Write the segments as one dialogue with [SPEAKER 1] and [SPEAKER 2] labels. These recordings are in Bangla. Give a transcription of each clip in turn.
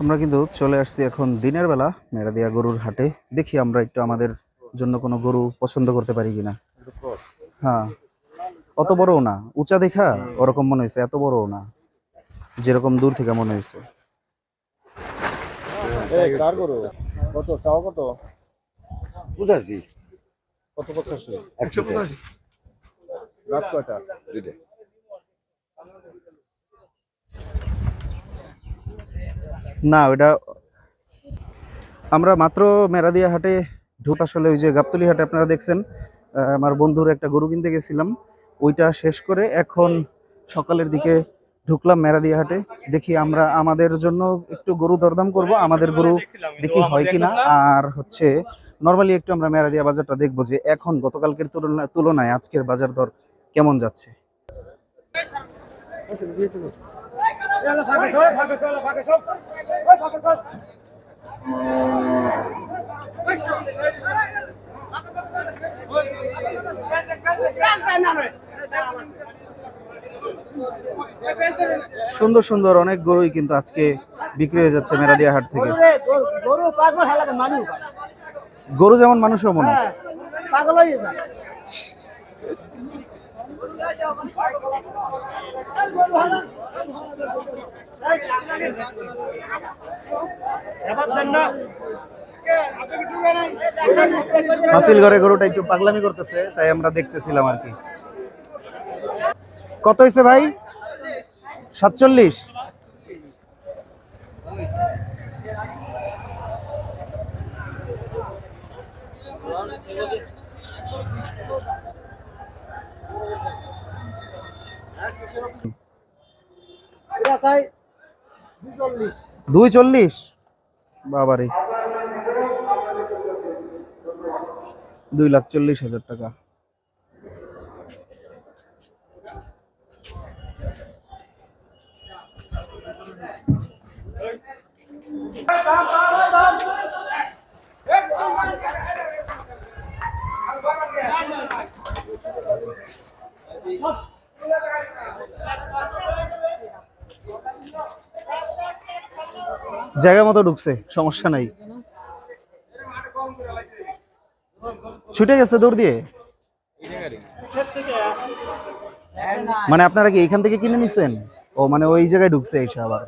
[SPEAKER 1] আমরা কিন্তু চলে আসছি এখন দিনের বেলা মেরাদিয়া গরুর হাটে। দেখি আমরা একটু আমাদের জন্য কোনো গরু পছন্দ করতে পারি কিনা। হ্যাঁ। অত বড়ও না। উঁচা দেখা ওরকম মনে হয়েছে এত বড়ও না। যেরকম দূর থেকে মনে হয়েছে।
[SPEAKER 2] কত? চাও কত?
[SPEAKER 3] পঁচাশি।
[SPEAKER 2] কত পঁচাশি?
[SPEAKER 3] একশো পঁচাশি।
[SPEAKER 2] রাত কয়টা?
[SPEAKER 1] না ওটা আমরা মাত্র মেরাদিয়া হাটে ঢুক আসলে ওই যে গাবতলি হাটে আপনারা দেখছেন আমার বন্ধুর একটা গরু কিনতে গেছিলাম। ওইটা শেষ করে এখন সকালের দিকে ঢুকলাম মেরাদিয়া হাটে। দেখি আমরা, আমাদের জন্য একটু গরু দরদাম করব, আমাদের গরু দেখি হয় কিনা। আর হচ্ছে নর্মালি একটু আমরা মেরাদিয়া বাজারটা দেখব যে এখন গতকালকের তুলনায় তুলনায় আজকের বাজার দর কেমন যাচ্ছে। সুন্দর সুন্দর, অনেক গরুই কিন্তু আজকে বিক্রি হয়ে যাচ্ছে মেরাদিয়া হাট থেকে।
[SPEAKER 4] গরু
[SPEAKER 1] যেমন মানুষও মনে
[SPEAKER 4] হয়ে। যায়
[SPEAKER 1] হাসিল ঘরে গরুটা একটু পাগলামি করতেছে, তাই আমরা দেখতেছিলাম আর কি। কত হয়েছে ভাই? সাতচল্লিশ?
[SPEAKER 4] এটা চাই
[SPEAKER 1] দুই চল্লিশ বাবারে। দুই লাখ চল্লিশ হাজার টাকা। জায়গা মতো ঢুকছে, সমস্যা নাই। ছুটে গেছে দৌড় দিয়ে? মানে আপনারা কি এখান থেকে কিনে নিছেন? ও মানে ওই জায়গায় ঢুকছে এসে আবার।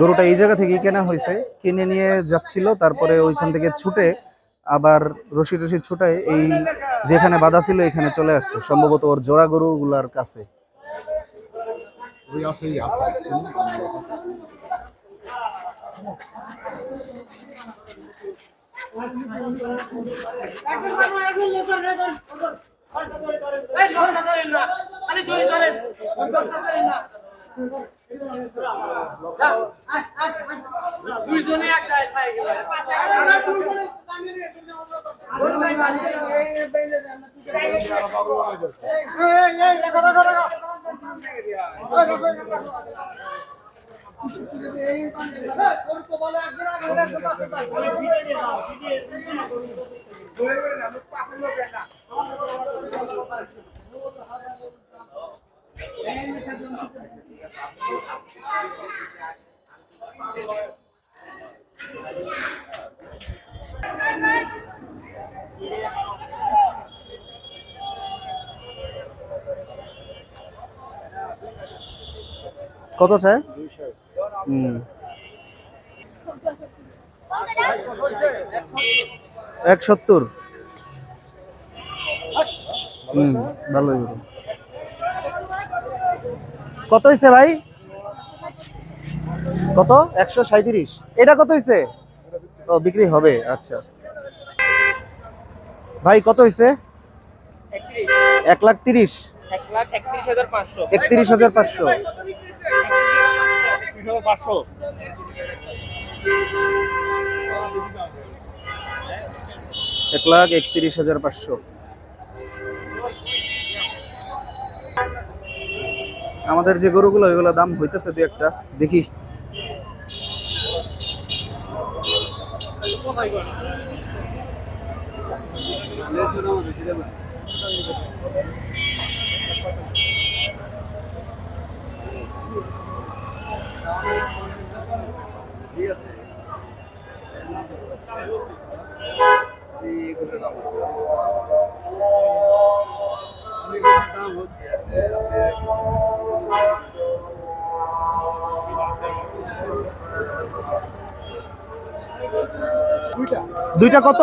[SPEAKER 1] গরুটা এই জায়গা থেকেই কেনা হয়েছে। কিনে নিয়ে যাচ্ছিল, তারপরে ওইখান থেকে ছুটে আবার রশি রশি ছুটায় এই যেখানে বাধা ছিল, এখানে চলে আসছে। সম্ভবত ওর জোড়া গরুগুলার কাছে।
[SPEAKER 5] দুইজনে এক জায়গায় খাই গেল
[SPEAKER 1] কত চায় এক সত্তর। হুম ভালোই কত হয়েছে ভাই? কত? একশো সাঁত্রিশ এটা কত হয়েছে ও বিক্রি হবে আচ্ছা। ভাই কত হয়েছে এক লাখ তিরিশ।
[SPEAKER 5] একত্রিশ হাজার পাঁচশো।
[SPEAKER 1] হাজার পাঁচশো। এক লাখ একত্রিশ হাজার পাঁচশো। আমাদের যে গরুগুলো, ওইগুলো দাম হইতেছে দু একটা। দেখি। দুইটা। কত?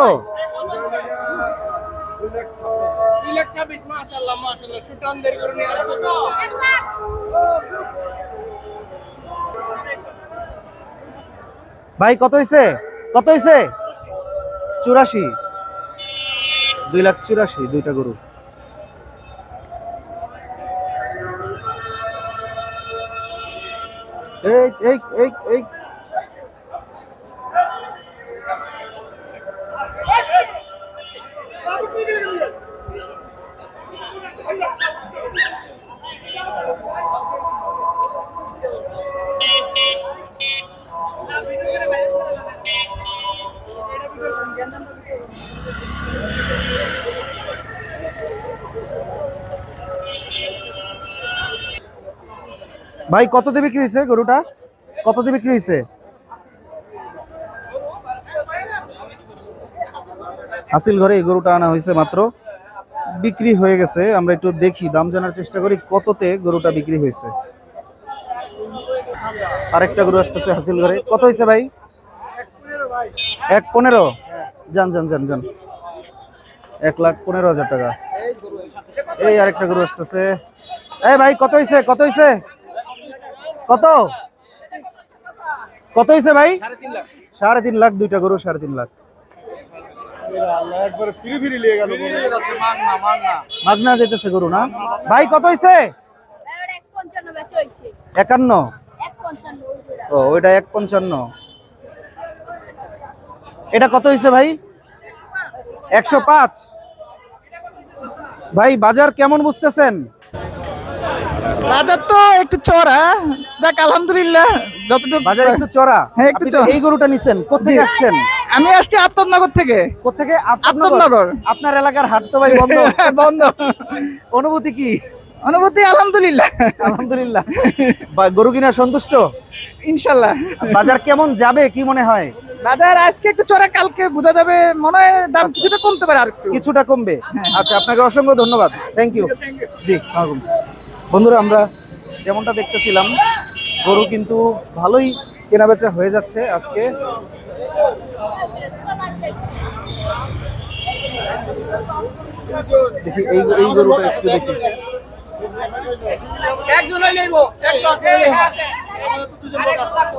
[SPEAKER 5] মাশাল্লাহ মাশাল্লাহ সুটান দেরি করে নিয়ে আসছো
[SPEAKER 1] ভাই, কত হয়েছে কত হয়েছে চুরাশি। দুই লাখ চুরাশি, দুইটা গরু। এই এই এই এই। ভাই, কত দিয়ে বিক্রি হয়েছে গরুটা? কত দিয়ে বিক্রি হয়েছে? হাসিল ঘরে এই গরুটা আনা হয়েছে মাত্র। বিক্রি হয়ে গেছে, আমরা একটু দেখি, দাম জানার চেষ্টা করি কততে গরুটা বিক্রি হয়েছে। আরেকটা গরু আসতেছে হাসিল ঘরে। কত হয়েছে ভাই? এক পনেরো? যান যান যান যান। এক লাখ পনেরো হাজার টাকা। এই আরেকটা গরু আসতেছে। এই ভাই, কত হয়েছে? কত হয়েছে? কত? কত হয়েছে ভাই? সাড়ে তিন লাখ, দুইটা গরু সাড়ে তিন লাখ। মাগনা যেতেছে গরু না? ভাই, কত হয়েছে একান্ন। ও, ওইটা এক পঞ্চান্ন। এটা কত হয়েছে ভাই? একশো পাঁচ। ভাই, বাজার কেমন বুঝতেছেন?
[SPEAKER 6] বাজার তো একটু চড়া যাক আলহামদুলিল্লাহ যতটুকু
[SPEAKER 1] বাজার একটু চড়া?
[SPEAKER 6] হ্যাঁ, একটু।
[SPEAKER 1] এই গরুটা নিছেন কোথেকে আসছেন?
[SPEAKER 6] আমি আসছি আফতাবনগর থেকে।
[SPEAKER 1] কোথেকে
[SPEAKER 6] আফতাবনগর।
[SPEAKER 1] আপনার এলাকার হাট তো ভাই বন্ধ।
[SPEAKER 6] বন্ধ।
[SPEAKER 1] অনুভূতি কি?
[SPEAKER 6] অনুভূতি আলহামদুলিল্লাহ।
[SPEAKER 1] আলহামদুলিল্লাহ। বা গরু কিনা সন্তুষ্ট?
[SPEAKER 6] ইনশাল্লাহ।
[SPEAKER 1] বাজার কেমন যাবে কি মনে হয়?
[SPEAKER 6] বাজার আজকে একটু চড়া কালকে বোঝা যাবে। মনে হয় দাম কিছুটা কমতে পারে আর
[SPEAKER 1] কিছুটা কমবে। আচ্ছা আপনাকে অসংখ্য ধন্যবাদ। থ্যাংক ইউ জি। বন্ধুরা আমরা যেমনটা দেখতেছিলাম গরু কিন্তু ভালোই কেনাবেচা হয়ে যাচ্ছে আজকে। দেখি এই এই গরুটা একটু দেখি।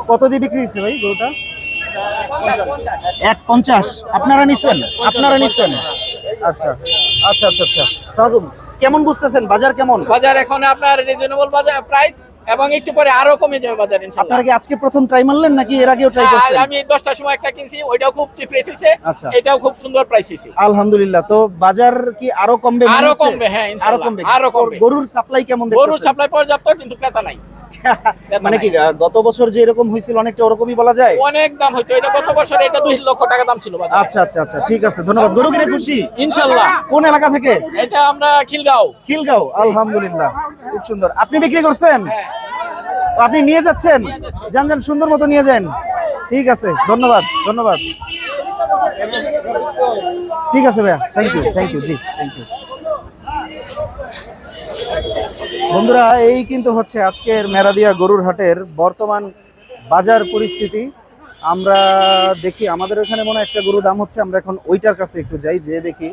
[SPEAKER 1] কত দিয়ে বিক্রি হয়েছে ভাই গরুটা? এক পঞ্চাশ। আপনারা নিচ্ছেন আপনারা নিচ্ছেন আচ্ছা আচ্ছা আচ্ছা আচ্ছা। সালাম কেমন বুঝতেছেন? বাজার কেমন?
[SPEAKER 5] বাজার এখন আপনার রিজনেবল বাজার প্রাইস এবং একটু পরে আরও কমে যাবে বাজার ইনশাআল্লাহ।
[SPEAKER 1] আপনারা কি আজকে প্রথম ট্রাই মারলেন নাকি এর আগেও ট্রাই
[SPEAKER 5] করেছেন
[SPEAKER 1] করছেন?
[SPEAKER 5] আমি দশটার সময় একটা কিনছি ওইটাও খুব চিপ রেট
[SPEAKER 1] হইছে।
[SPEAKER 5] এটাও খুব সুন্দর প্রাইস হইছে
[SPEAKER 1] আলহামদুলিল্লাহ। তো বাজার কি আরও কমবে আরও
[SPEAKER 5] কমবে, হ্যাঁ,
[SPEAKER 1] আরও
[SPEAKER 5] ইনশাআল্লাহ,
[SPEAKER 1] কমবে।
[SPEAKER 5] আরও কমবে।
[SPEAKER 1] গরুর সাপ্লাই কেমন দেখতেছেন?
[SPEAKER 5] গরুর সাপ্লাই পর্যাপ্ত কিন্তু ক্রেতা নাই।
[SPEAKER 1] মানে কি গত বছর যে এরকম হয়েছিল অনেকটা ওরকমই বলা যায়?
[SPEAKER 5] অনেক দাম হইতো। এটা গত বছর এটা দুই লক্ষ টাকা দাম ছিল
[SPEAKER 1] আচ্ছা আচ্ছা আচ্ছা ঠিক আছে ধন্যবাদ। গরু কিনে খুশি?
[SPEAKER 5] ইনশাল্লাহ।
[SPEAKER 1] কোন এলাকা থেকে?
[SPEAKER 5] এটা আমরা খিলগাঁও।
[SPEAKER 1] খিলগাঁও আলহামদুলিল্লাহ খুব সুন্দর। আপনি বিক্রি করছেন?
[SPEAKER 5] হ্যাঁ।
[SPEAKER 1] আপনি নিয়ে যাচ্ছেন? যান যান সুন্দর মতো নিয়ে যান। ঠিক আছে ধন্যবাদ ধন্যবাদ। ঠিক আছে ভাইয়া thank you thank you G thank you বন্ধুরা, এই কিন্তু হচ্ছে আজকের মেরাদিয়া গরুর হাটের বর্তমান বাজার পরিস্থিতি। আমরা দেখি, আমাদের ওখানে মনে একটা গরু দাম হচ্ছে, আমরা এখন ওইটার কাছে একটু যাই যে দেখি।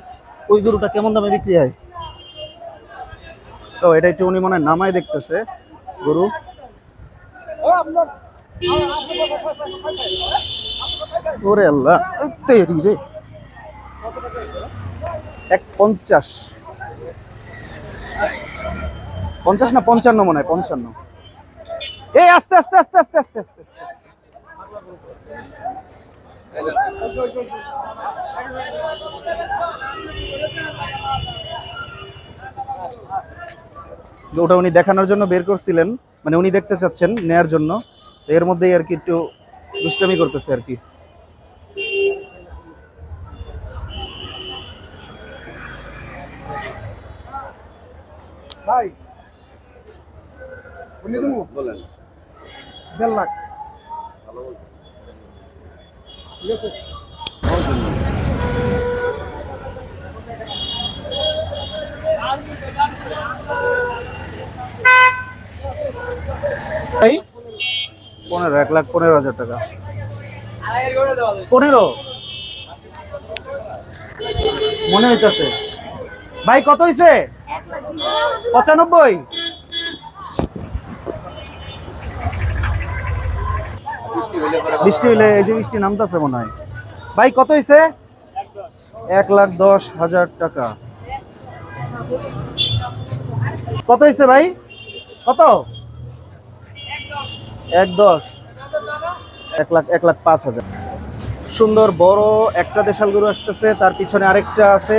[SPEAKER 1] ওই গরুটা কেমন দামে বিক্রি হয়? তো এটা একটু উনি মনে হয় নামায় দেখতেছে, গরু। ওরে আল্লাহ এক পঞ্চাশ। পঞ্চাশ না পঞ্চান্ন মনে হয়, পঞ্চান্ন এই আস্তে আস্তে আস্তে আস্তে আস্তে আস্তে আস্তে আস্তে। ওটা উনি দেখানোর জন্য বের করছিলেন মানে উনি দেখতে চাচ্ছেন নেয়ার জন্য এর মধ্যেই আর কি একটু দুষ্টামি করতেছে আর কি
[SPEAKER 4] ভাই দেড় লাখ। ঠিক আছে?
[SPEAKER 1] পনেরো, এক লাখ পনেরো হাজার টাকা। পনেরো? মনে হইতেছে। ভাই, কত হয়েছে পঁচানব্বই? বৃষ্টি হইলে এই যে বৃষ্টি নামতেছে মনে হয়। ভাই কত হইছে? এক লাখ দশ হাজার টাকা। কত হইছে ভাই? কত? এক দশ। এক লাখ এক লাখ পাঁচ হাজার। সুন্দর বড় একটা দেশাল গরু আসতেছে তার পিছনে আরেকটা আছে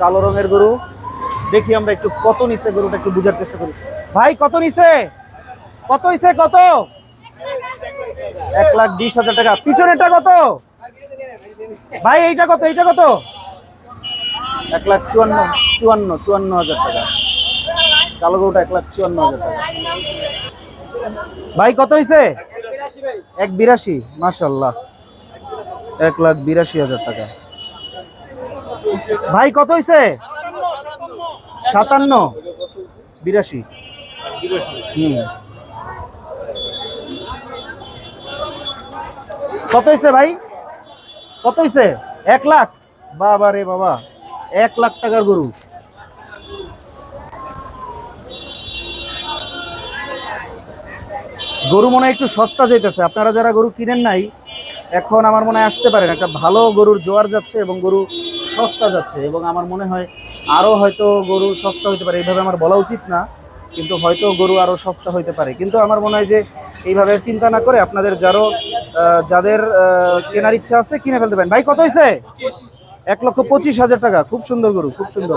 [SPEAKER 1] কালো রঙের গরু। দেখি আমরা একটু কত নিছে গরুটা একটু বোঝার চেষ্টা করি। ভাই কত নিছে? কত হইছে? কত? এক লাখ বিশ হাজার টাকা। পিছনেরটা কত? ভাই, এইটা কত? এইটা কত? এক লাখ চুয়ান্ন চুয়ান্ন চুয়ান্ন হাজার টাকা। কালো গরুটা এক লাখ চুয়ান্ন হাজার টাকা। ভাই, কত হয়েছে এক বিরাশি মাশাল্লাহ এক লাখ বিরাশি হাজার টাকা। ভাই, কত হয়েছে সাতান্ন। বিরাশি। হুম। কত হইছে ভাই? কত হইছে? এক লাখ? বাবা রে বাবা, এক লাখ টাকার গরু। গরু মনে হয় একটু সস্তা যাইতেছে। আপনারা যারা গরু কিনেন নাই, এখন আমার মনে হয় আসতে পারেন। একটা ভালো গরুর জোয়ার যাচ্ছে এবং গরু সস্তা যাচ্ছে। এবং আমার মনে হয় আরও হয়তো গরু সস্তা হইতে পারে। এইভাবে আমার বলা উচিত না। কিন্তু হয়তো গরু আরও সস্তা হইতে পারে। কিন্তু আমার মনে হয় যে এইভাবে চিন্তা না করে আপনাদের যারও যাদের কেনার ইচ্ছা আছে কিনে ফেলতে পারেন। ভাই, কত হয়েছে এক লক্ষ পঁচিশ হাজার টাকা। খুব সুন্দর গরু, খুব সুন্দর।